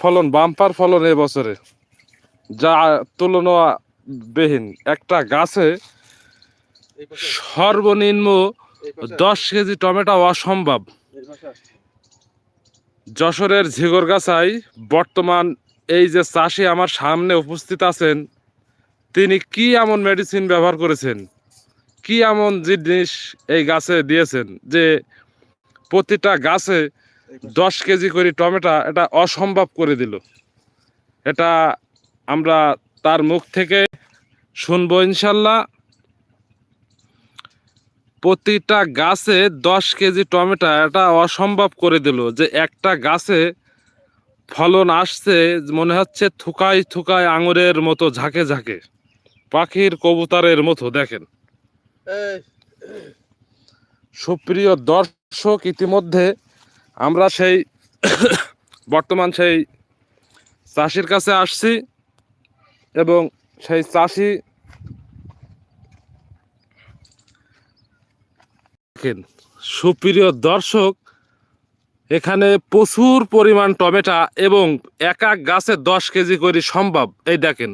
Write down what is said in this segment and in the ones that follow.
ফলন, বাম্পার ফলন এবছরে যা তুলনা বেহীন একটা গাছে সর্বনিম্ন দশ কেজি টমেটো অসম্ভব যশোরের ঝিগর ঝিগরগাছায় বর্তমান এই যে চাষি আমার সামনে উপস্থিত আছেন, তিনি কি এমন মেডিসিন ব্যবহার করেছেন? কি এমন জিনিস এই গাছে দিয়েছেন যে প্রতিটা গাছে। দশ কেজি করে টমেটো এটা অসম্ভব করে দিল। এটা আমরা তার মুখ থেকে শুনব ইনশাল্লাহ। প্রতিটা গাছে দশ কেজি টমেটো এটা অসম্ভব করে দিল যে একটা গাছে ফলন আসছে মনে হচ্ছে থুকাই থুকাই আঙুরের মতো ঝাঁকে ঝাঁকে পাখির কবুতরের মতো দেখেন। সুপ্রিয় দর্শক ইতিমধ্যে আমরা সেই বর্তমান সেই চাষির কাছে আসছি এবং সেই চাষি সুপ্রিয় দর্শক, এখানে প্রচুর পরিমাণ টমেটো এবং এক এক গাছে দশ কেজি করে সম্ভব। এই দেখেন,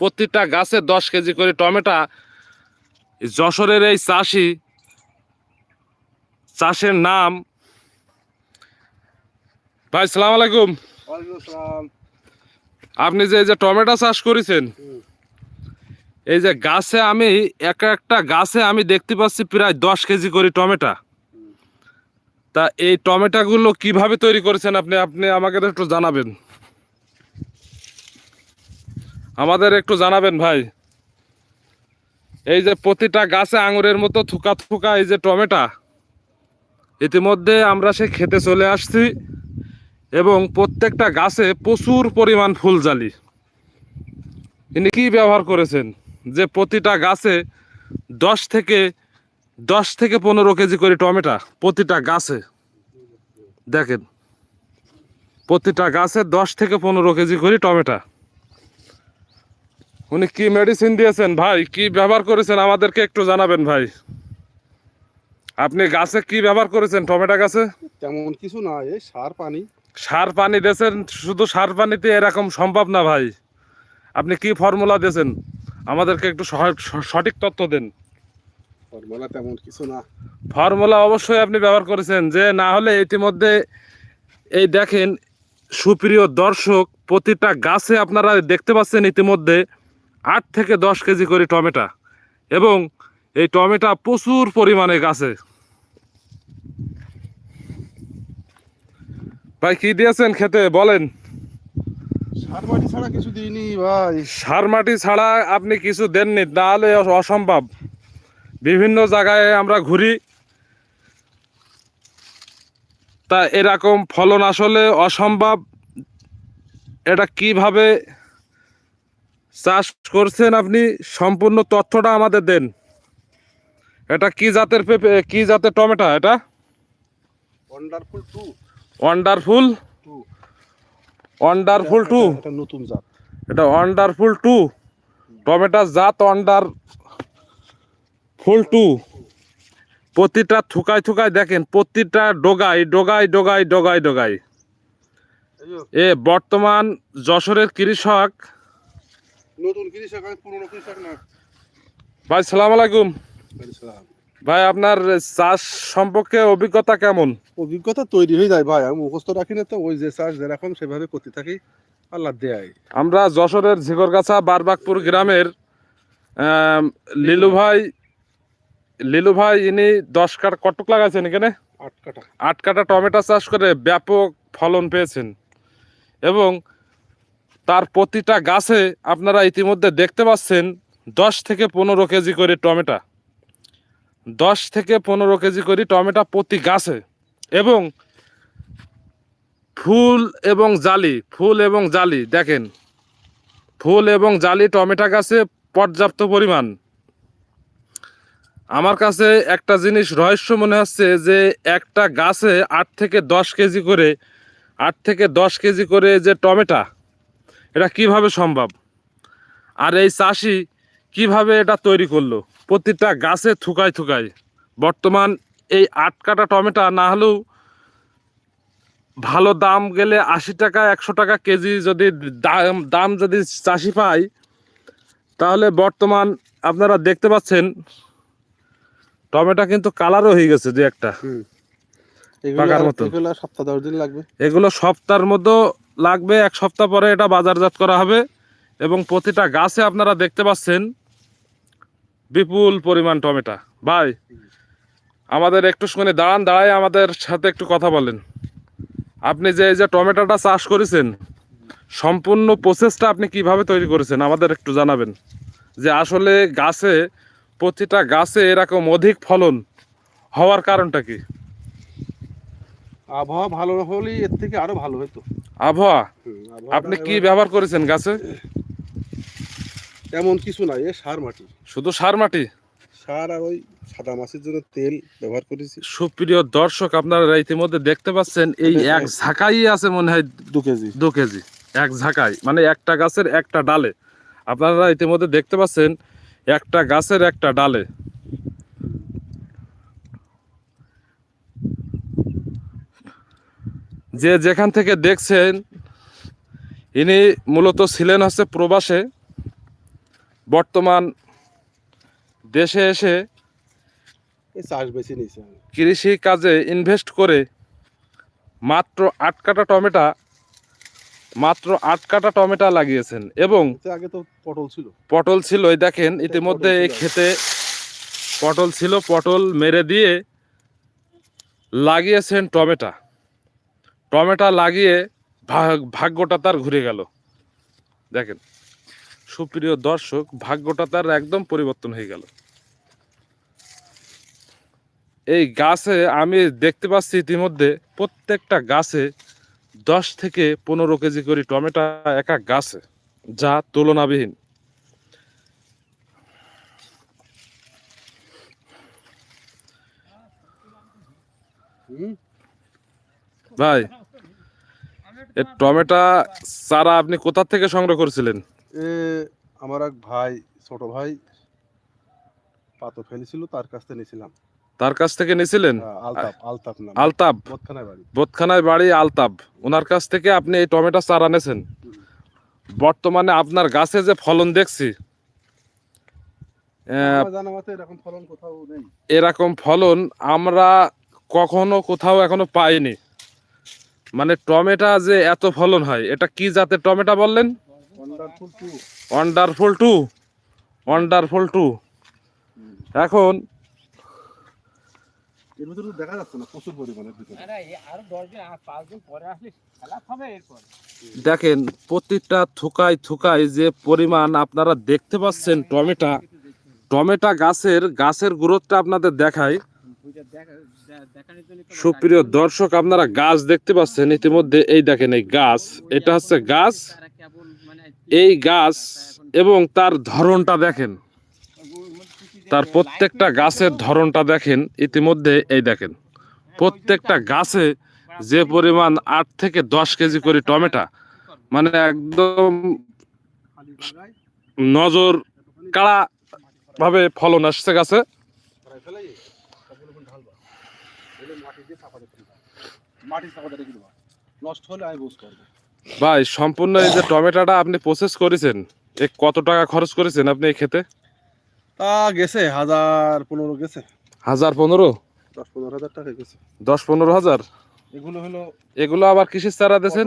প্রতিটা গাছে দশ কেজি করে টমেটা। যশোরের এই চাষি, চাষের নাম ভাই সালাম আলাইকুম। আপনি যে এই যে টমেটো চাষ করেছেন এই যে গাছে আমি এক একটা গাছে আমি দেখতে পাচ্ছি প্রায় দশ কেজি করে টমেটো। তা এই টমেটোগুলো কীভাবে তৈরি করেছেন আপনি? আপনি আমাকে একটু জানাবেন। আমাদের একটু জানাবেন ভাই। এই যে প্রতিটা গাছে আঙুরের মতো থুকা থুকা এই যে টমেটো ইতিমধ্যে আমরা সে খেতে চলে আসছি। এবং প্রত্যেকটা গাছে প্রচুর পরিমাণ ফুল জালি ইনি কি ব্যবহার করেছেন? যে প্রতিটা গাছে দশ থেকে দশ থেকে পনেরো কেজি করে টমেটো প্রতিটা গাছে। দেখেন, প্রতিটা গাছে দশ থেকে পনেরো কেজি করে টমেটো। উনি কি মেডিসিন দিয়েছেন ভাই? কি ব্যবহার করেছেন? আমাদেরকে একটু জানাবেন ভাই। আপনি গাছে কি ব্যবহার করেছেন টমেটো গাছে? তেমন কিছু না সার, পানি। সার পানি দিয়েছেন শুধু সার পানিতে এরকম সম্ভব না ভাই। আপনি কি ফর্মুলা দিয়েছেন? আমাদেরকে একটু সঠিক তথ্য দেন। ফর্মুলা তেমন কিছু না। ফর্মুলা অবশ্যই আপনি ব্যবহার করেছেন যে না হলে ইতিমধ্যে এই দেখেন সুপ্রিয় দর্শক প্রতিটা গাছে আপনারা দেখতে পাচ্ছেন ইতিমধ্যে আট থেকে দশ কেজি করে টমেটো। এবং এই টমেটো প্রচুর পরিমাণে গাছে। ভাই কি দিয়েছেন খেতে? বলেন। সার মাটি ছাড়া কিছু দিইনি ভাই। সার মাটি ছাড়া আপনি কিছু দেননি তাহলে অসম্ভব। বিভিন্ন জায়গায় আমরা ঘুরি। তা এরকম ফলন আসলে অসম্ভব। এটা কীভাবে চাষ করছেন আপনি? সম্পূর্ণ তথ্যটা আমাদের দেন। এটা কি জাতের পেঁপে কি জাতের টমেটো এটা? Wonderful two wonderful wonderful two এটা নতুন জাত। এটা ওয়ান্ডারফুল টু টমেটোর জাত ওয়ান্ডার ফুল টু প্রতিটা থুকায় থুকায় দেখেন প্রতিটা ডোগাই ডোগাই ডোগাই ডোগাই ডোগাই এ বর্তমান যশোরের কৃষক। নতুন কৃষক পুরনো কৃষক না? ভাই সালাম আলাইকুম। ভাই আপনার চাষ সম্পর্কে অভিজ্ঞতা কেমন? অভিজ্ঞতা তৈরি হয়ে যায় ভাই। আমি মুখস্থ রাখি না তো ওই যে চাষ যেরকম সেভাবে করতে থাকি আল্লাহ দেয়। আমরা যশোরের ঝিগরগাছা বারবাকপুর গ্রামের লিলু ভাই লিলু ভাই ইনি দশ কাঠ কটক লাগাইছেন এখানে? আট কাটা আট কাটা টমেটো চাষ করে ব্যাপক ফলন পেয়েছেন। এবং তার প্রতিটা গাছে আপনারা ইতিমধ্যে দেখতে পাচ্ছেন দশ থেকে পনেরো কেজি করে টমেটো। দশ থেকে পনেরো কেজি করে টমেটো প্রতি গাছে এবং ফুল এবং জালি, ফুল এবং জালি, দেখেন। ফুল এবং জালি টমেটো গাছে পর্যাপ্ত পরিমাণ। আমার কাছে একটা জিনিস রহস্য মনে হচ্ছে যে একটা গাছে আট থেকে দশ কেজি করে, আট থেকে দশ কেজি করে যে টমেটো, এটা কীভাবে সম্ভব? আর এই চাষি কীভাবে এটা তৈরি করল? প্রতিটা গাছে থুকায় থুকায়। বর্তমান এই আট কাটা টমেটো না হলেও ভালো দাম গেলে আশি টাকা একশো টাকা কেজি যদি দাম দাম যদি চাষি পায় তাহলে বর্তমান আপনারা দেখতে পাচ্ছেন টমেটো কিন্তু কালারও হয়ে গেছে যে একটা। পাকার মতো। সপ্তাহ দশ দিন লাগবে। এগুলো সপ্তাহের মধ্যে লাগবে এক সপ্তাহ পরে এটা বাজারজাত করা হবে। এবং প্রতিটা গাছে আপনারা দেখতে পাচ্ছেন বিপুল পরিমাণ টমেটো। ভাই আমাদের একটু শুনে দাঁড়ান দাঁড়ায় আমাদের সাথে একটু কথা বলেন। আপনি যে এই যে টমেটোটা চাষ করেছেন সম্পূর্ণ প্রসেসটা আপনি কীভাবে তৈরি করেছেন আমাদের একটু জানাবেন। যে আসলে গাছে প্রতিটা গাছে এরকম অধিক ফলন হওয়ার কারণটা কি? আবহাওয়া ভালো হলে এর থেকে আরও ভালো হতো আবহাওয়া? আপনি কি ব্যবহার করেছেন গাছে? তেমন কিছু নাই এ সার মাটি। শুধু সার মাটি? সার আর ওই সাদা মাছের জন্য তেল ব্যবহার করেছি। সুপ্রিয় দর্শক আপনারা ইতিমধ্যে দেখতে পাচ্ছেন এই এক ঝাঁকাই আছে মনে হয় দু কেজি। দু কেজি এক ঝাঁকাই মানে একটা গাছের একটা ডালে। আপনারা ইতিমধ্যে দেখতে পাচ্ছেন একটা গাছের একটা ডালে। যে যেখান থেকে দেখছেন ইনি মূলত ছিলেন হচ্ছে প্রবাসে। বর্তমান দেশে এসে চাষ বেছে নিয়েছি। আমি কৃষি কাজে ইনভেস্ট করে মাত্র আট কাটা টমেটা মাত্র আট কাটা টমেটা লাগিয়েছেন এবং আগে তো পটল ছিল। পটল ছিল এই দেখেন ইতিমধ্যে এই। খেতে পটল ছিল পটল মেরে দিয়ে লাগিয়েছেন টমেটা। টমেটা লাগিয়ে ভাগ- ভাগ্যটা তার ঘুরে গেল। দেখেন সুপ্রিয় দর্শক, ভাগ্যটা তার একদম পরিবর্তন হয়ে গেল। এই গাছে আমি দেখতে পাচ্ছি ইতিমধ্যে প্রত্যেকটা গাছে দশ থেকে পনেরো কেজি করে টমেটো এক গাছে, যা তুলনাবিহীন। ভাই টমেটো চারা আপনি কোথা থেকে সংগ্রহ করেছিলেন? এ আমার এক ভাই ছোট ভাই পাতো ফেলেছিল তার কাছ থেকে নিয়েছিলাম। তার কাছ থেকে নিয়েছিলেন? আলতাপ আলতাপ নাম। আলতাব বোধখানায় বাড়ি। আলতাব ওনার কাছ থেকে আপনি এই টমেটো চারা নেছেন বর্তমানে আপনার গাছে যে ফলন দেখছি এরকম ফলন আমরা কখনো কোথাও এখনও পাইনি। মানে টমেটো যে এত ফলন হয় এটা কি জাতের টমেটো বললেন? ওয়ান্ডারফুল টু ওয়ান্ডারফুল টু এখন এর ভিতরে তো দেখা যাচ্ছে না প্রচুর পরিমাণের ভিতরে। আরে এ- আরও দশ দিন আর পাঁচ দিন পরে আসলে খেলা হবে এরপর। দেখেন প্রতিটা থুকায় থুকায় যে পরিমাণ আপনারা দেখতে পাচ্ছেন টমেটা টমেটা গাছের গাছের গ্রোথটা আপনাদের দেখায় সুপ্রিয় দর্শক আপনারা গাছ দেখতে পাচ্ছেন। ইতিমধ্যে এই দেখেন এই গাছ এটা হচ্ছে গাছ। এই গাছ এবং তার ধরনটা দেখেন। তার প্রত্যেকটা গাছের ধরনটা দেখেন, ইতিমধ্যে এই দেখেন। প্রত্যেকটা গাছে যে পরিমাণ আট থেকে দশ কেজি করে টমেটা মানে একদম নজর কাড়া ভাবে ফলন আসছে গাছে। মাটি নষ্ট হলে আমি বুঝ করব ভাই সম্পূর্ণ এই যে টমেটোটা আপনি প্রসেস করেছেন এ কত টাকা খরচ করেছেন আপনি এই খেতে তা গেছে হাজার পনেরো গেছে। হাজার পনেরো? দশ পনেরো হাজার টাকা গেছে। দশ পনেরো হাজার? এগুলো হলো এগুলো আবার কিসের চারা দিয়েছেন?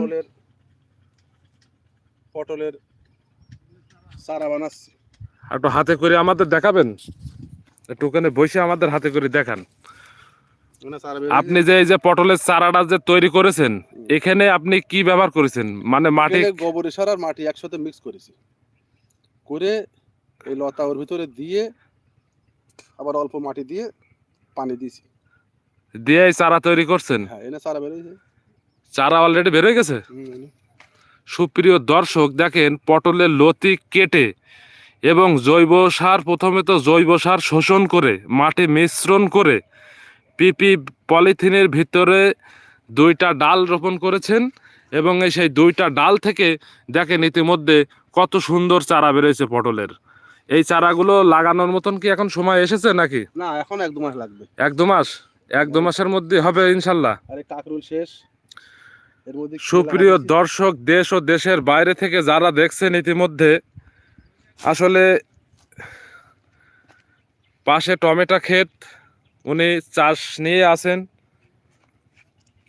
পটলের চারা বানাচ্ছি। একটু হাতে করে আমাদের দেখাবেন। একটু ওখানে বসে আমাদের হাতে করে দেখান। মানে আপনি যে এই যে পটলের চারাটা যে তৈরি করেছেন এখানে আপনি কি ব্যবহার করেছেন? মানে মাটি গোবর সার আর মাটি একসাথে মিক্স করেছি। করে এই লতা ওর ভিতরে দিয়ে আবার অল্প মাটি দিয়ে পানি দিয়েছি। দিয়ে চারা তৈরি করছেন? হ্যাঁ এনে চারা বেরিয়েছে চারা অলরেডি বেরোয় গেছে? সুপ্রিয় দর্শক দেখেন পটলের লতি কেটে এবং জৈব সার প্রথমে তো জৈব সার শোষণ করে মাটি মিশ্রণ করে পিপি পলিথিনের ভিতরে দুইটা ডাল রোপণ করেছেন এবং এই সেই দুইটা ডাল থেকে দেখেন ইতিমধ্যে কত সুন্দর চারা বেরোয়েছে পটলের। এই চারাগুলো লাগানোর মতন কি এখন সময় এসেছে নাকি? না এখন এক দু মাস লাগবে। এক দু মাস? এক দু মাসের মধ্যে হবে ইনশাল্লাহ। আর কাকরুল শেষ। সুপ্রিয় দর্শক দেশ ও দেশের বাইরে থেকে যারা দেখছেন ইতিমধ্যে আসলে পাশে টমেটো ক্ষেত উনি চাষ নিয়ে আছেন।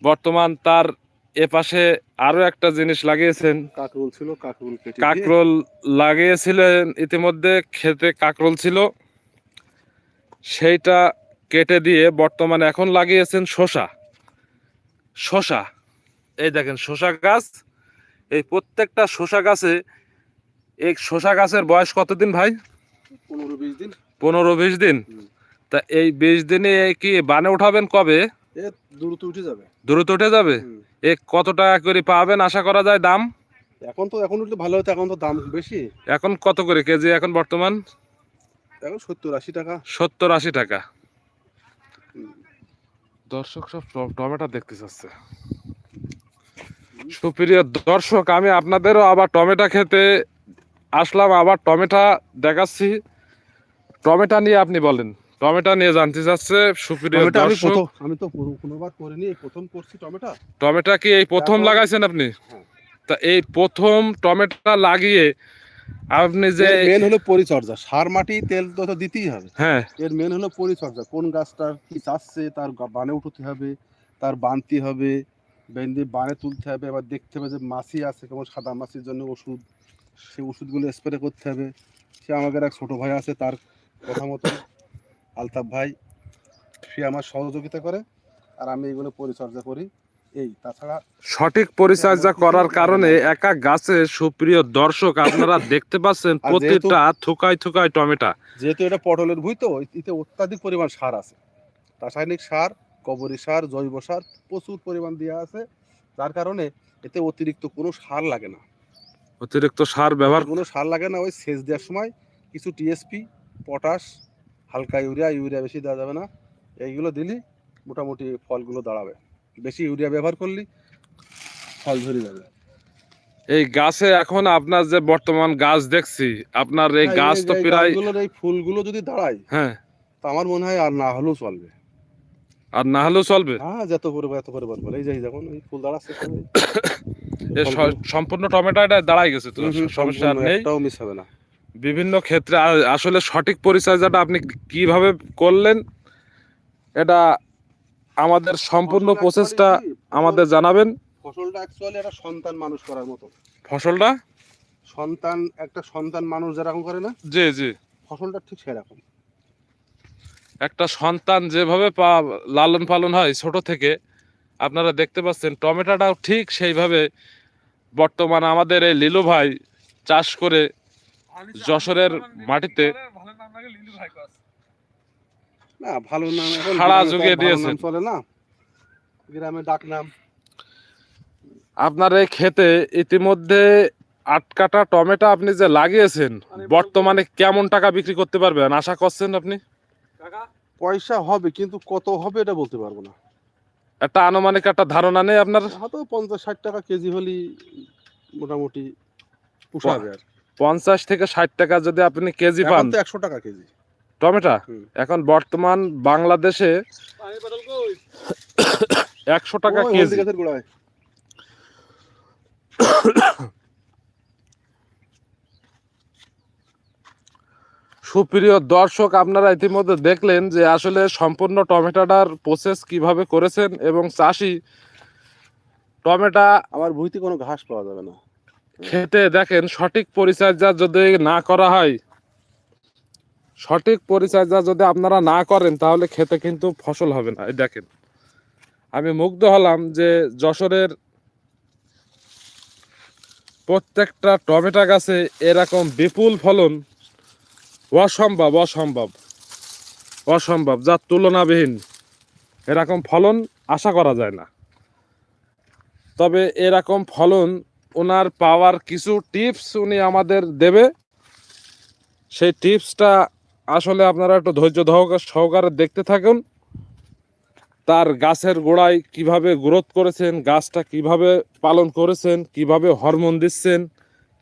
বর্তমান তার এপাশে আরও একটা জিনিস লাগিয়েছেন। কাকরোল ছিল কাকরোল কাকরোল লাগিয়েছিলেন ইতিমধ্যে খেতে কাকরোল ছিল। সেইটা কেটে দিয়ে বর্তমানে এখন লাগিয়েছেন শশা শশা এই দেখেন শশা গাছ। এই প্রত্যেকটা শশা গাছে এই শশা গাছের বয়স কতদিন ভাই? পনেরো বিশ দিন। পনেরো বিশ দিন। তা এই বিশ দিনে কি বানে উঠাবেন কবে? দ্রুত উঠে যাবে। দ্রুত উঠে যাবে? এ কত টাকা করে পাবেন আশা করা যায় দাম? এখন তো এখন উঠলে ভালো হতো এখন তো দাম বেশি। এখন কত করে কেজি এখন বর্তমান? এখন সত্তর আশি টাকা। সত্তর আশি টাকা। দর্শক সব টমেটো দেখতে চাচ্ছে। সুপ্রিয় দর্শক আমি আপনাদেরও আবার টমেটো খেতে আসলাম আবার টমেটো দেখাচ্ছি। টমেটো নিয়ে আপনি বলেন। টমেটো নিয়ে জানতে চাচ্ছে সুপ্রিয় দর্শক। আমি তো কোনোবার করিনি এই প্রথম করছি টমেটো। টমেটো কি এই প্রথম লাগাইছেন আপনি? হ্যাঁ। তা এই প্রথম টমেটো লাগিয়ে আপনি যে মেন হলো পরিচর্যা। সার মাটি তেল তো তো দিতেই হবে। হ্যাঁ। এর মেন হলো পরিচর্যা। কোন গাছটার কি চাচ্ছে তার বানে উঠতে হবে তার বানতে হবে বেঁধে বানে তুলতে হবে এবার দেখতে হবে যে মাছি আছে কেমন সাদা মাছির জন্য ওষুধ। সেই ওষুধগুলো স্প্রে করতে হবে। সে আমাদের এক ছোট ভাই আছে তার কথা মতো আলতাফ ভাই সে আমার সহযোগিতা করে আর আমি এগুলো পরিচর্যা করি। এই তাছাড়া সঠিক পরিচর্যা করার কারণে একা গাছে সুপ্রিয় দর্শক আপনারা দেখতে পাচ্ছেন প্রতিটা থুকায় থুকায় টমেটো। যেহেতু এটা পটলের ভুই তো এতে অত্যাধিক পরিমাণ সার আছে। রাসায়নিক সার গোবরী সার জৈব সার প্রচুর পরিমাণ দেওয়া আছে। যার কারণে এতে অতিরিক্ত কোনো সার লাগে না। অতিরিক্ত সার ব্যবহার কোনো সার লাগে না। ওই সেচ দেওয়ার সময় কিছু টিএসপি পটাশ হালকা ইউরিয়া ইউরিয়া বেশি দেওয়া যাবে না। এইগুলো দিলি মোটামুটি ফলগুলো দাঁড়াবে। বেশি ইউরিয়া ব্যবহার করলি ফল ধরে যাবে। এই গাছে এখন আপনার যে বর্তমান গাছ দেখছি আপনার এই হ্যাঁ, গাছ তো প্রায় এই ফুলগুলো যদি দাঁড়ায় হ্যাঁ। তা আমার মনে হয় আর না হলেও চলবে। আর না হলেও চলবে? হ্যাঁ যত পরিবার এত পরিবার বলে এই যে যখন এই ফুল দাঁড়াচ্ছে সম্পূর্ণ টমেটো এটা দাঁড়াই গেছে তো সমস্যা নেই। মিস হবে না। বিভিন্ন ক্ষেত্রে আসলে সঠিক পরিচর্যাটা আপনি কীভাবে করলেন এটা আমাদের সম্পূর্ণ প্রসেসটা আমাদের জানাবেন। ফসলটা অ্যাকচুয়ালি একটা সন্তান মানুষ করার মতো। ফসলটা? সন্তান একটা সন্তান মানুষ যেরকম করে না জি জি। ফসলটা ঠিক সেরকম। একটা সন্তান যেভাবে লালন পালন হয় ছোট থেকে আপনারা দেখতে পাচ্ছেন টমেটোটাও ঠিক সেইভাবে বর্তমান আমাদের এই লিলু ভাই চাষ করে যশোরের মাটিতে ভালো নাম লাগে লিলু ভাই কস। না ভালো নাম ভালো দিয়েছেন। নাম চলে না। গ্রামে ডাক নাম। আপনার এই খেতে ইতিমধ্যে আট কাটা টমেটো আপনি যে লাগিয়েছেন বর্তমানে কেমন টাকা বিক্রি করতে পারবেন? আশা করছেন আপনি? পয়সা হবে কিন্তু কত হবে এটা বলতে পারব না। একটা আনুমানিক একটা ধারণা নেই আপনার? হয়তো পঞ্চাশ ষাট টাকা কেজি হলেই মোটামুটি পোষাবে আর পঞ্চাশ থেকে ষাট টাকা যদি আপনি কেজি পান। একশো টাকা কেজি। টমেটো? এখন বর্তমান বাংলাদেশে একশো টাকা কেজি। সুপ্রিয় দর্শক আপনারা ইতিমধ্যে দেখলেন যে আসলে সম্পূর্ণ টমেটোটার প্রসেস কীভাবে করেছেন এবং চাষি টমেটো আমার ভুইতে কোনো ঘাস পাওয়া যাবে না। খেতে দেখেন সঠিক পরিচর্যা যদি না করা হয়, সঠিক পরিচর্যা যদি আপনারা না করেন, তাহলে খেতে কিন্তু ফসল হবে না। এই দেখেন, আমি মুগ্ধ হলাম যে যশোরের প্রত্যেকটা টমেটো গাছে এরকম বিপুল ফলন অসম্ভব অসম্ভব অসম্ভব যার তুলনাবিহীন। এরকম ফলন আশা করা যায় না। তবে এরকম ফলন ওনার পাওয়ার কিছু টিপস উনি আমাদের দেবে। সেই টিপসটা আসলে আপনারা একটু ধৈর্য ধহক- সহকারে দেখতে থাকুন। তার গাছের গোড়ায় কীভাবে গ্রোথ করেছেন গাছটা কীভাবে পালন করেছেন কীভাবে হরমোন দিচ্ছেন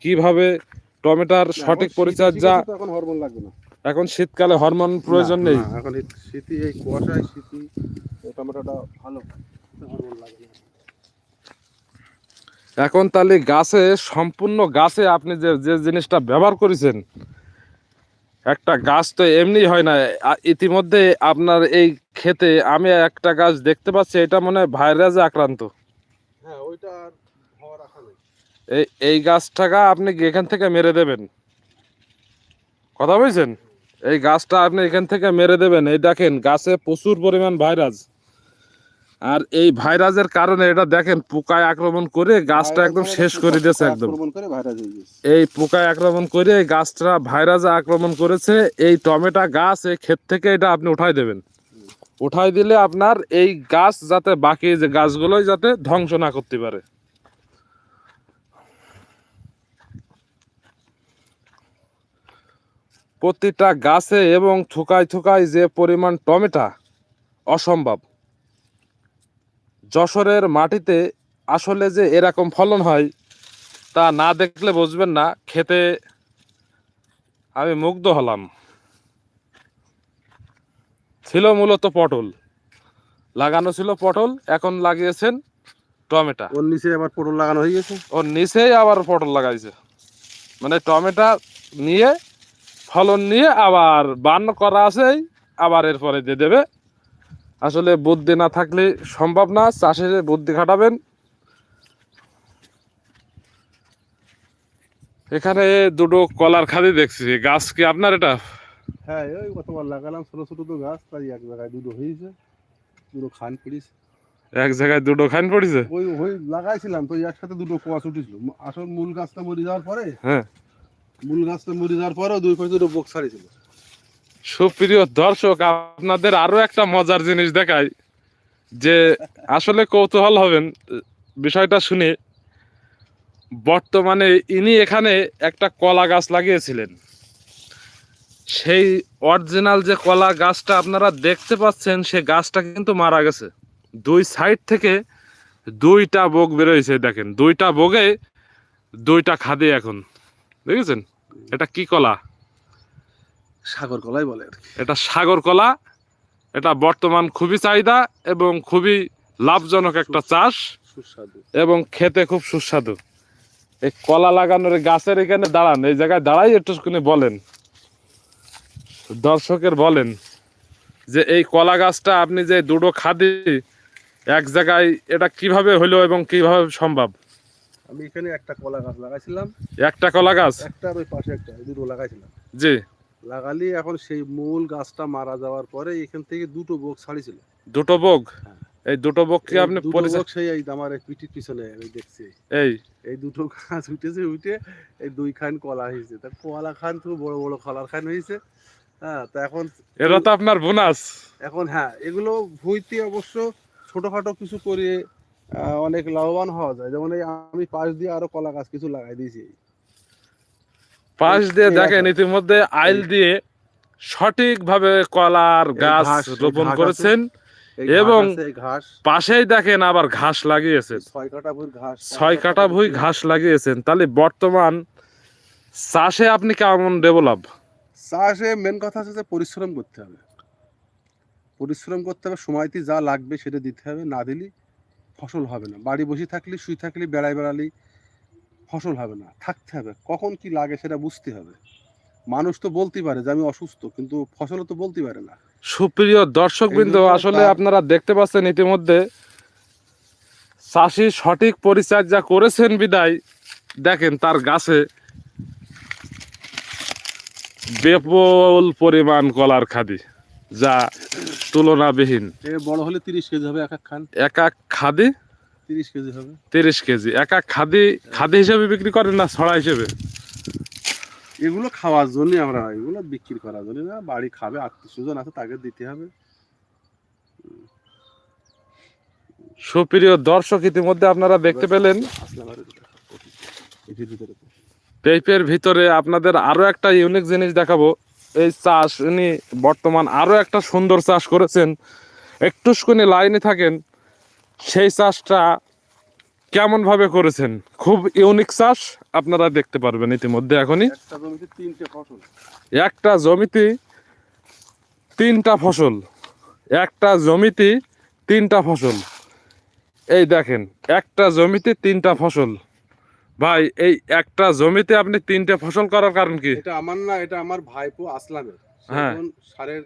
কীভাবে টমেটোর সঠিক পরিচর্যা এখন হরমোন লাগবে না। এখন শীতকালে হরমোন প্রয়োজন নেই। এখন এই শীতে এই কুয়াশায় শীতে এই টমেটোটা ভালো হরমোন লাগে না। এখন তাহলে গাছে সম্পূর্ণ গাছে আপনি যে যে জিনিসটা ব্যবহার করেছেন একটা গাছ তো এমনি হয় না। ইতিমধ্যে আপনার এই ক্ষেতে আমি একটা গাছ দেখতে পাচ্ছি এটা মনে হয় ভাইরাসে আক্রান্ত। হ্যাঁ এই এই গাছটাকে আপনি এখান থেকে মেরে দেবেন। কথা বলছেন? এই গাছটা আপনি এখান থেকে মেরে দেবেন। এই দেখেন গাছে প্রচুর পরিমাণ ভাইরাস। আর এই ভাইরাসের কারণে এটা দেখেন পোকায় আক্রমণ করে গাছটা একদম মানে শেষ করে দিয়েছে একদম। এই পোকায় আক্রমণ করে এই গাছটা ভাইরাসে আক্রমণ করেছে এই টমেটো গাছ এই ক্ষেত থেকে এটা আপনি উঠাই দেবেন। উঠাই দিলে আপনার এই গাছ যাতে বাকি যে গাছগুলোই যাতে ধ্বংস না করতে পারে। প্রতিটা গাছে এবং থুকায় থুকায় যে পরিমাণ টমেটো অসম্ভব। যশোরের মাটিতে আসলে যে এরকম ফলন হয় তা না দেখলে বুঝবেন না খেতে আমি মুগ্ধ হলাম। ছিল মূলত পটল লাগানো ছিল পটল এখন লাগিয়েছেন টমেটো। ওর নিচে আবার পটল লাগানো হয়ে গেছে? ওর নিচেই আবার পটল লাগাইছে। মানে টমেটো নিয়ে ফলন নিয়ে আবার বান করা আছেই আবার এরপরে দিয়ে দেবে। আসলে বুদ্ধি না থাকলে সম্ভব না চাষে বুদ্ধি খাটাবেন। এখানে দুটো কলার খাদি দেখছি গাছ কি আপনার এটা? হ্যাঁ ওই গতবার লাগালাম ছোট ছোট তো গাছ তাই এক জায়গায় দুটো হয়েছে দুটো খান পড়িস এক জায়গায় দুটো খান পড়েছে? ওই ওই লাগাইছিলাম তো একসাথে দুটো কোয়াশ উঠেছিল আসল মূল গাছটা মরে যাওয়ার পরে হ্যাঁ। মূল গাছটা মরে যাওয়ার পরেও দুই পাশে দুটো বোক ছাড়িয়েছিল। সুপ্রিয় দর্শক, আপনাদের আরও একটা মজার জিনিস দেখাই। যে আসলে কৌতূহল হবেন, বিষয়টা শুনে। বর্তমানে ইনি এখানে একটা কলা গাছ লাগিয়েছিলেন। সেই অরিজিনাল যে কলা গাছটা আপনারা দেখতে পাচ্ছেন, সে গাছটা কিন্তু মারা গেছে। দুই সাইড থেকে দুইটা বোগ বেরোয়েছে দেখেন। দুইটা বোগে দুইটা খাদে এখন। দেখেছেন? এটা কি কলা? সাগর কলাই বলে আর এটা সাগর কলা এটা বর্তমান খুবই চাহিদা এবং খুবই লাভজনক একটা চাষ সুস্বাদু। এবং খেতে খুব সুস্বাদু। এই কলা লাগানোর গাছের এখানে দাঁড়ান এই জায়গায় দাঁড়াই একটুখানি বলেন। দর্শকের বলেন যে এই কলা গাছটা আপনি যে দুটো খাদি এক জায়গায় এটা কীভাবে হলো এবং কীভাবে সম্ভব? আমি এখানে একটা কলা গাছ লাগাইছিলাম। একটা কলা গাছ? একটা ওই পাশে একটা দুটো লাগাইছিলাম। জি। লাগালি এখন সেই মূল গাছটা মারা যাওয়ার পরে এখান থেকে দুটো বোক ছাড়িয়েছিল দুটো বোগ এই দুটো বোগ কি আপনি পরিচয় সেই এই আমার পিঠির পিছনে আমি দেখছি। এই। এই দুটো গাছ উঠেছে উঠে এই দুই খান কলা হয়েছে। তা কলা খান তো বড় বড় কলার খান হয়েছে। হ্যাঁ তা এখন এটা তো আপনার বোনাস। এখন হ্যাঁ এগুলো ভুইতে অবশ্য ছোটখাটো কিছু করে অনেক লাভবান হওয়া যায়। যেমন এই আমি পাশ দিয়ে আরও কলা গাছ কিছু লাগাই দিয়েছি। পাশ দিয়ে দেখেন ইতিমধ্যে আইল দিয়ে সঠিকভাবে কলার গাছ রোপণ করেছেন এবং পাশেই দেখেন আবার ঘাস লাগিয়েছেন। ছয় কাটা ভুঁই ঘাস ছয় কাটা ভুই ঘাস। লাগিয়েছেন। তাহলে বর্তমান চাষে আপনি কেমন ডেভেলপ? চাষে মেন কথা হচ্ছে যে পরিশ্রম করতে হবে। পরিশ্রম করতে হবে সময়তে যা লাগবে সেটা দিতে হবে। না দিলে ফসল হবে না। বাড়ি বসে থাকলে শুয়ে থাকলে বেড়াই বেড়ালি ফসল হবে না থাকতে হবে। কখন কি লাগে সেটা বুঝতে হবে। মানুষ তো বলতে পারে যে আমি অসুস্থ কিন্তু ফসলও তো বলতে পারে না। সুপ্রিয় দর্শক বিন্দু আসলে আপনারা দেখতে পাচ্ছেন ইতিমধ্যে চাষি সঠিক পরিচর্যা করেছেন বিদায়। দেখেন তার গাছে বেপল পরিমাণ কলার খাদি যা তুলনাবিহীন। এ বড় হলে তিরিশ কেজি হবে এক এক খান। এক এক খাদি তিরিশ কেজি হবে। তিরিশ কেজি। এক খাদি খাদি হিসেবে বিক্রি করেন না ছড়া হিসেবে? এগুলো খাওয়ার জন্য আমরা এগুলো বিক্রি করার জন্য না বাড়ি খাবে আত্মীয় স্বজন আছে তাকে দিতে হবে। সুপ্রিয় দর্শক ইতিমধ্যে আপনারা দেখতে পেলেন পেঁপের ভিতরে আপনাদের আরও একটা ইউনিক জিনিস দেখাবো। এই চাষ উনি বর্তমান আরও একটা সুন্দর চাষ করেছেন। একটুখানি লাইনে থাকেন। সেই চাষটা কেমন ভাবে করেছেন? খুব ইউনিক চাষ আপনারা দেখতে পারবেন ইতিমধ্যে এখনই। একটা জমিতে ফসল। একটা জমিতে তিনটা ফসল। একটা জমিতে তিনটা ফসল। এই দেখেন একটা জমিতে তিনটা ফসল। ভাই এই একটা জমিতে আপনি তিনটা ফসল করার কারণ কি? এটা আমার না এটা আমার ভাইপো আসলামের। হ্যাঁ। সারের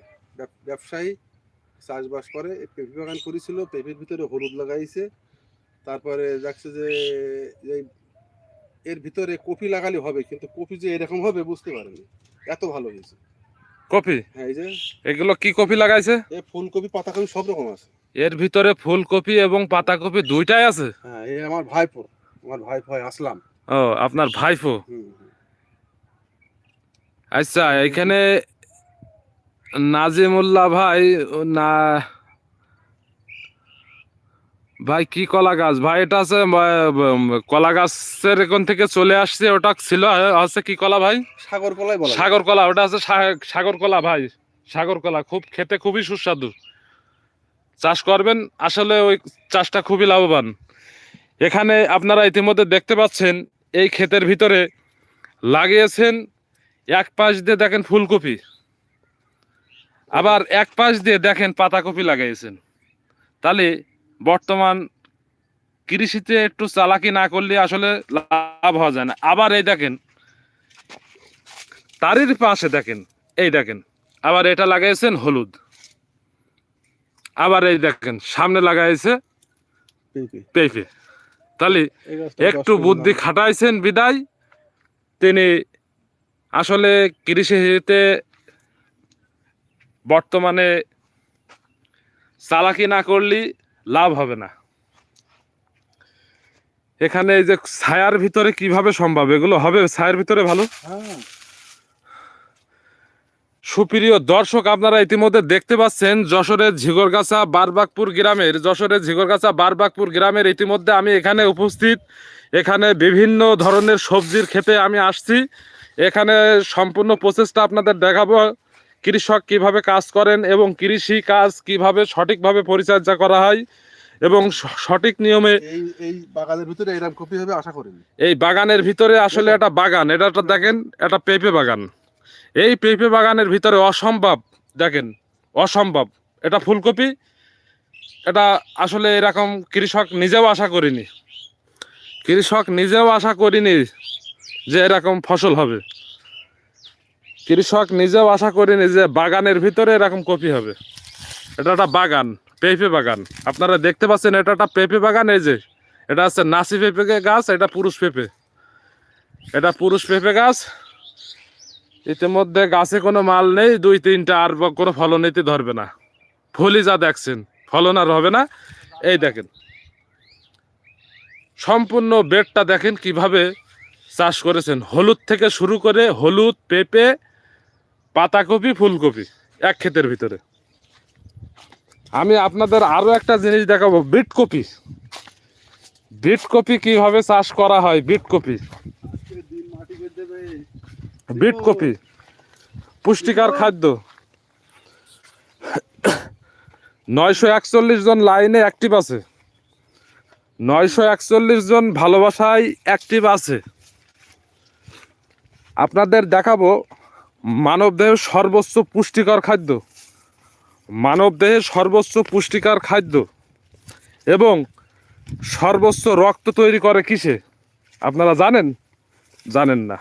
ব্যবসায়ী। চাষবাস করে পেঁপে বাগান করেছিল পেঁপের ভিতরে হলুদ লাগাইছে তারপরে দেখছে যে এই এর ভিতরে কপি লাগালে হবে কিন্তু কপি যে এরকম হবে বুঝতে পারেনি এত ভালো হয়েছে। কপি? হ্যাঁ এই যে এগুলো কি কপি লাগাইছে? এ ফুলকপি পাতাকপি সব রকম আছে। এর ভিতরে ফুলকপি এবং পাতাকপি দুইটাই আছে? হ্যাঁ এই আমার ভাইপো আমার ভাইপো আসলাম। ও আপনার হুম। আচ্ছা এখানে নাজিমুল্লাহ ভাই না ভাই কি কলা গাছ? ভাই এটা আছে কলা গাছের এখান থেকে চলে আসছে ওটা ছিল আছে কি কলা ভাই? সাগর কলাই সাগর কলা ওটা আছে সাগর কলা ভাই সাগর কলা খুব খেতে খুবই সুস্বাদু। চাষ করবেন আসলে ওই চাষটা খুবই লাভবান। এখানে আপনারা ইতিমধ্যে দেখতে পাচ্ছেন এই ক্ষেতের ভিতরে লাগিয়েছেন এক পাশ দিয়ে দেখেন ফুলকপি। আবার এক পাশ দিয়ে দেখেন পাতাকপি লাগিয়েছেন তাহলে বর্তমান কৃষিতে একটু চালাকি না করলে আসলে লাভ হওয়া যায় না। আবার এই দেখেন তারই পাশে দেখেন এই দেখেন আবার এটা লাগাইছেন হলুদ। আবার এই দেখেন সামনে লাগাইছে পেঁপে। তাহলে একটু বুদ্ধি খাটাইছেন বিদায়। তিনি আসলে কৃষিতে বর্তমানে চালাকি না করলে লাভ হবে না। এখানে এই যে ছায়ার ভিতরে কীভাবে সম্ভব? এগুলো হবে ছায়ার ভিতরে ভালো? হ্যাঁ। সুপ্রিয় দর্শক আপনারা ইতিমধ্যে দেখতে পাচ্ছেন যশোরের ঝিগরগাছা বারবাকপুর গ্রামের যশোরের ঝিগরগাছা বারবাকপুর গ্রামের ইতিমধ্যে আমি এখানে উপস্থিত। এখানে বিভিন্ন ধরনের সবজির ক্ষেতে আমি আসছি। এখানে সম্পূর্ণ প্রসেসটা আপনাদের দেখাবো। কৃষক কীভাবে কাজ করেন এবং কৃষি কাজ কীভাবে সঠিকভাবে পরিচর্যা করা হয় এবং সঠিক নিয়মে এই বাগানের ভিতরে এরকম কপি হবে আশা করিনি। এই বাগানের ভিতরে আসলে একটা বাগান এটা একটা দেখেন এটা পেঁপে বাগান। এই পেঁপে বাগানের ভিতরে অসম্ভব দেখেন অসম্ভব। এটা ফুলকপি এটা আসলে এরকম কৃষক নিজেও আশা করিনি। কৃষক নিজেও আশা করিনি যে এরকম ফসল হবে। কৃষক নিজেও আশা করিনি যে বাগানের ভিতরে এরকম কপি হবে। এটা একটা বাগান, পেঁপে বাগান। আপনারা দেখতে পাচ্ছেন এটা একটা পেঁপে বাগান, এই যে। এটা হচ্ছে নাসি পেঁপে গাছ, এটা পুরুষ পেঁপে। এটা পুরুষ পেঁপে গাছ। ইতিমধ্যে গাছে কোনো মাল নেই, দুই, তিনটা আর কোনো ফলন এতে ধরবে না। ফলি যা দেখছেন, ফলন আর হবে না। এই দেখেন। সম্পূর্ণ বেডটা দেখেন কীভাবে চাষ করেছেন। হলুদ থেকে শুরু করে হলুদ, পেঁপে পাতাকপি, ফুলকপি, এক ক্ষেতের ভিতরে। আমি আপনাদের আরও একটা জিনিস দেখাবো বিট কপি বিট কপি কীভাবে চাষ করা হয়? বিট কপি বিট কপি পুষ্টিকর খাদ্য। নয়শো একচল্লিশ জন লাইনে অ্যাক্টিভ আছে। নয়শো একচল্লিশ জন ভালোবাসায় অ্যাক্টিভ আছে। আপনাদের দেখাবো মানবদেহের সর্বোচ্চ পুষ্টিকর খাদ্য। মানবদেহের সর্বোচ্চ পুষ্টিকর খাদ্য। এবং সর্বোচ্চ রক্ত তৈরি করে কিসে? আপনারা জানেন? জানেন না।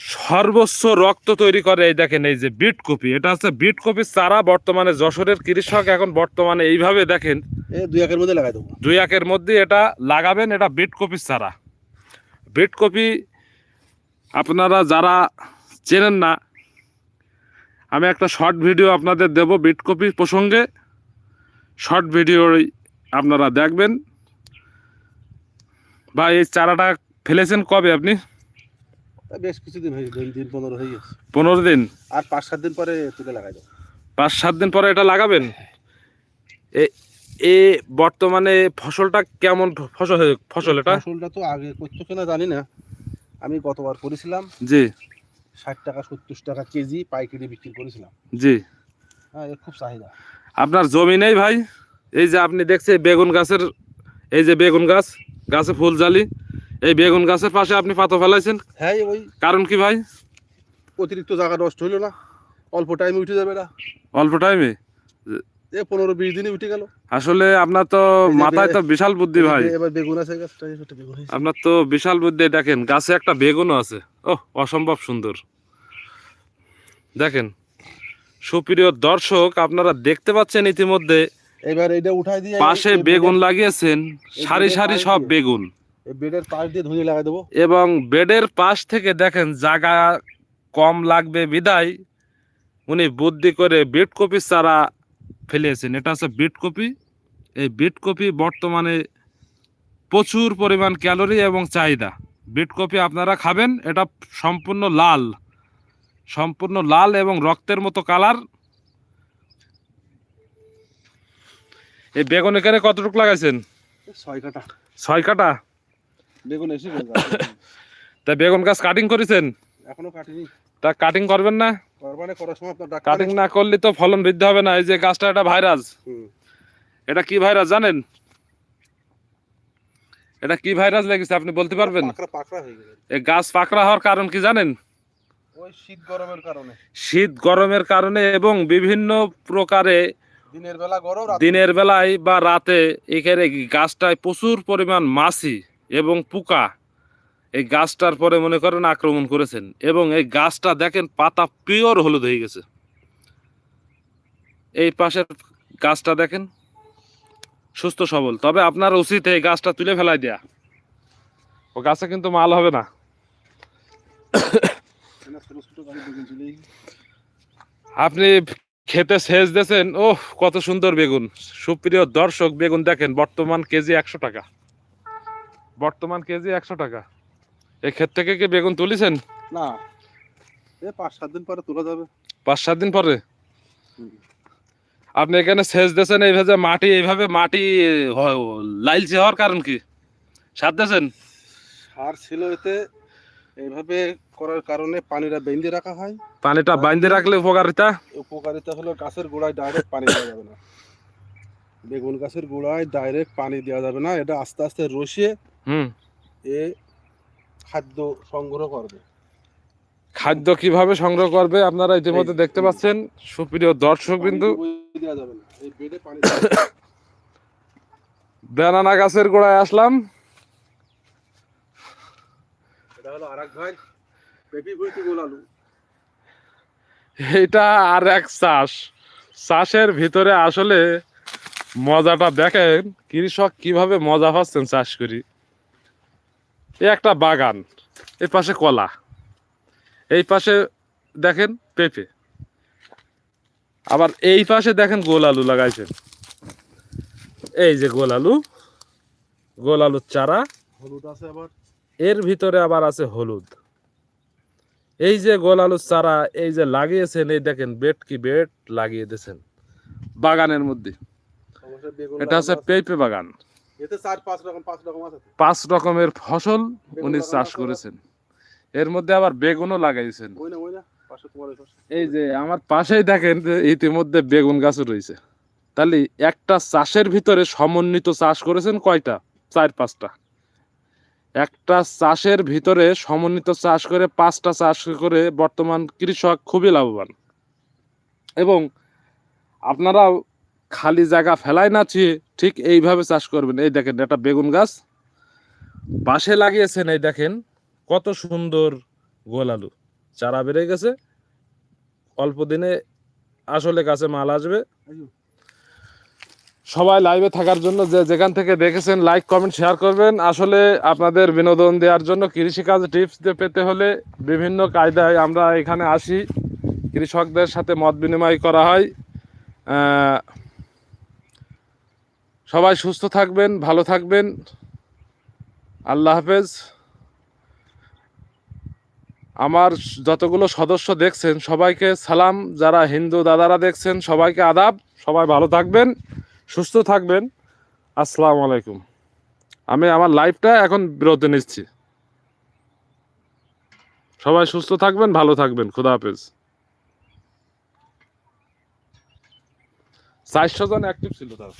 সর্বোচ্চ রক্ত তৈরি করে এই দেখেন এই যে বিট কপি। এটা হচ্ছে বিট কপির চারা বর্তমানে যশোরের কৃষক এখন বর্তমানে এইভাবে দেখেন। দুই একের মধ্যে লাগাই দেবো। দুই একের মধ্যে এটা লাগাবেন এটা বিট কপির চারা। বিট কপি আপনারা যারা চেনেন না আমি একটা শর্ট ভিডিও আপনাদের দেব বিট কপি প্রসঙ্গে। শর্ট ভিডিওই আপনারা দেখবেন। বা এই চারাটা ফেলেছেন কবে আপনি? বেশ কিছুদিন হয়ে দিন দিন পনেরো হয়ে গেছে। পনেরো দিন? আর পাঁচ সাত দিন পরে তুলে লাগাই দেবো। পাঁচ সাত দিন পরে এটা লাগাবেন? এ বর্তমানে ফসলটা কেমন ফসল ফসল এটা? ফসলটা তো আগে করতো কিনা জানি না। আমি গতবার করেছিলাম। জি। ষাট টাকা সত্তর টাকা কেজি পাইকারি বিক্রি করেছিলাম। জি। হ্যাঁ এর খুব চাহিদা। আপনার জমি নেই ভাই? এই যে আপনি দেখছেন বেগুন গাছের এই যে বেগুন গাছ গাছে ফুল জালি এই বেগুন গাছের পাশে আপনি পাতা ফেলাইছেন? হ্যাঁ ওই কারণ কি ভাই? অতিরিক্ত জায়গা নষ্ট হইল না। অল্প টাইমে উঠে যাবে না। অল্প টাইমে পনেরো বিশ দিনে উঠে গেল। আসলে আপনার তো মাথায় তো বিশাল বুদ্ধি ভাই। এবার বেগুন আছে গাছটা বেগুন আপনার তো বিশাল বুদ্ধি দেখেন গাছে একটা বেগুনও আছে। ও অসম্ভব সুন্দর। দেখেন সুপ্রিয় দর্শক আপনারা দেখতে পাচ্ছেন ইতিমধ্যে এবার এইটা উঠাই দিয়ে পাশে বেগুন লাগিয়েছেন সারি সারি সব বেগুন। বেডের পাশ দিয়ে ধুয়ে লাগাই দেবো। এবং বেডের পাশ থেকে দেখেন জায়গা কম লাগবে বিদায়। উনি বুদ্ধি করে বিট কপি চারা ফেলিয়েছেন এটা হচ্ছে বিট কপি। এই বিট কপি বর্তমানে প্রচুর পরিমাণ ক্যালোরি এবং চাহিদা। বিট কপি আপনারা খাবেন এটা সম্পূর্ণ লাল। সম্পূর্ণ লাল এবং রক্তের মতো কালার। এই বেগুন এখানে কতটুকু লাগাইছেন? ছয় কাটা ছয় কাটা বেগুন এসে তা বেগুন গাছ কাটিং করেছেন? এখনও কাটিনি। তা কাটিং করবেন না? কাটিং না করলে তো ফলন বৃদ্ধি হবে না। এই যে গাছটা এটা ভাইরাস এটা কি ভাইরাস জানেন? এটা কি ভাইরাস লেগেছে আপনি বলতে পারবেন? গেছে। এই গাছ পাকড়া হওয়ার কারণ কি জানেন? ওই শীত গরমের কারণে। শীত গরমের কারণে এবং বিভিন্ন প্রকারে দিনের বেলা গরম দিনের বেলায় বা রাতে এখানে গাছটায় প্রচুর পরিমাণ মাছি এবং পোকা এই গাছটার পরে মনে করেন আক্রমণ করেছেন এবং এই গাছটা দেখেন পাতা পিওর হলুদ হয়ে গেছে। এই পাশের গাছটা দেখেন সুস্থ সবল। তবে আপনার উচিত এই গাছটা তুলে ফেলাই দেয়া। ও গাছে কিন্তু মাল হবে না। আপনি খেতে সেচ দিয়েছেন ও কত সুন্দর বেগুন। সুপ্রিয় দর্শক, বেগুন দেখেন, বর্তমান কেজি একশো টাকা। বর্তমান কেজি একশো টাকা। এই ক্ষেত থেকে কি বেগুন তুলিছেন? না। এ পাঁচ সাত দিন পরে তোলা যাবে। পাঁচ সাত দিন পরে। আপনি এখানে সেচ দিয়েছেন এইভাবে মাটি এইভাবে মাটি লাইলছে হওয়ার কারণ কি? সার দিয়েছেন? সার ছিল এতে এইভাবে করার কারণে পানিটা বেঁধে রাখা হয়। পানিটা বাইন্ধে রাখলে উপকারিতা? উপকারিতা হলো গাছের গোড়ায় ডাইরেক্ট পানি দেওয়া যাবে না। বেগুন গাছের গোড়ায় ডাইরেক্ট পানি দেওয়া যাবে না। এটা আস্তে আস্তে রসিয়ে হুম। এ খাদ্য সংগ্রহ করবে। খাদ্য কীভাবে সংগ্রহ করবে আপনারা ইতিমধ্যে দেখতে পাচ্ছেন। সুপ্রিয় দর্শক বিন্দু। বেনানা গাছের গোড়ায় আসলাম। এটা আর এক চাষ। চাষের ভিতরে আসলে মজাটা দেখেন কৃষক কীভাবে মজা পাচ্ছেন চাষ করি। এ একটা বাগান এই পাশে কলা এই পাশে দেখেন পেঁপে আবার এই পাশে দেখেন গোল আলু লাগাইছেন। এই যে গোল আলু গোল আলুর চারা হলুদ আছে আবার। এর ভিতরে আবার আছে হলুদ। এই যে গোল আলুর চারা এই যে লাগিয়েছেন এই দেখেন বেট কি বেট লাগিয়ে দিয়েছেন। বাগানের মধ্যে। এটা আছে। পেঁপে বাগান। পাঁচ রকমের ফসল উনি চাষ করেছেন। এর মধ্যে আবার বেগুনও লাগাইছেন। এই যে আমার পাশেই দেখেন যে ইতিমধ্যে বেগুন গাছও রয়েছে। তাহলে একটা চাষের ভিতরে সমন্বিত চাষ করেছেন কয়টা? চার পাঁচটা। একটা চাষের ভিতরে সমন্বিত চাষ করে পাঁচটা চাষ করে বর্তমান কৃষক খুবই লাভবান। এবং আপনারাও খালি জায়গা ফেলাই না চেয়ে ঠিক এইভাবে চাষ করবেন। এই দেখেন, একটা বেগুন গাছ। বাসে লাগিয়েছেন, এই দেখেন, কত সুন্দর গোল আলু। চারা বেড়ে গেছে। অল্প দিনে আসলে গাছে মাল আসবে। সবাই লাইভে থাকার জন্য যে যেখান থেকে দেখেছেন লাইক কমেন্ট শেয়ার করবেন। আসলে আপনাদের বিনোদন দেওয়ার জন্য কৃষিকাজ টিপস পেতে হলে বিভিন্ন কায়দায় আমরা এখানে আসি। কৃষকদের সাথে মত বিনিময় করা হয়। সবাই সুস্থ থাকবেন, ভালো থাকবেন। আল্লাহ হাফেজ। আমার যতগুলো সদস্য দেখছেন, সবাইকে সালাম। যারা হিন্দু দাদারা দেখছেন, সবাইকে আদাব। সবাই ভালো থাকবেন, সুস্থ থাকবেন। আসসালামু আলাইকুম। আমি আমার লাইফটা এখন বিরতি নিচ্ছি। সবাই সুস্থ থাকবেন, ভালো থাকবেন। খুদা হাফেজ। চারশো জন অ্যাক্টিভ ছিল তার।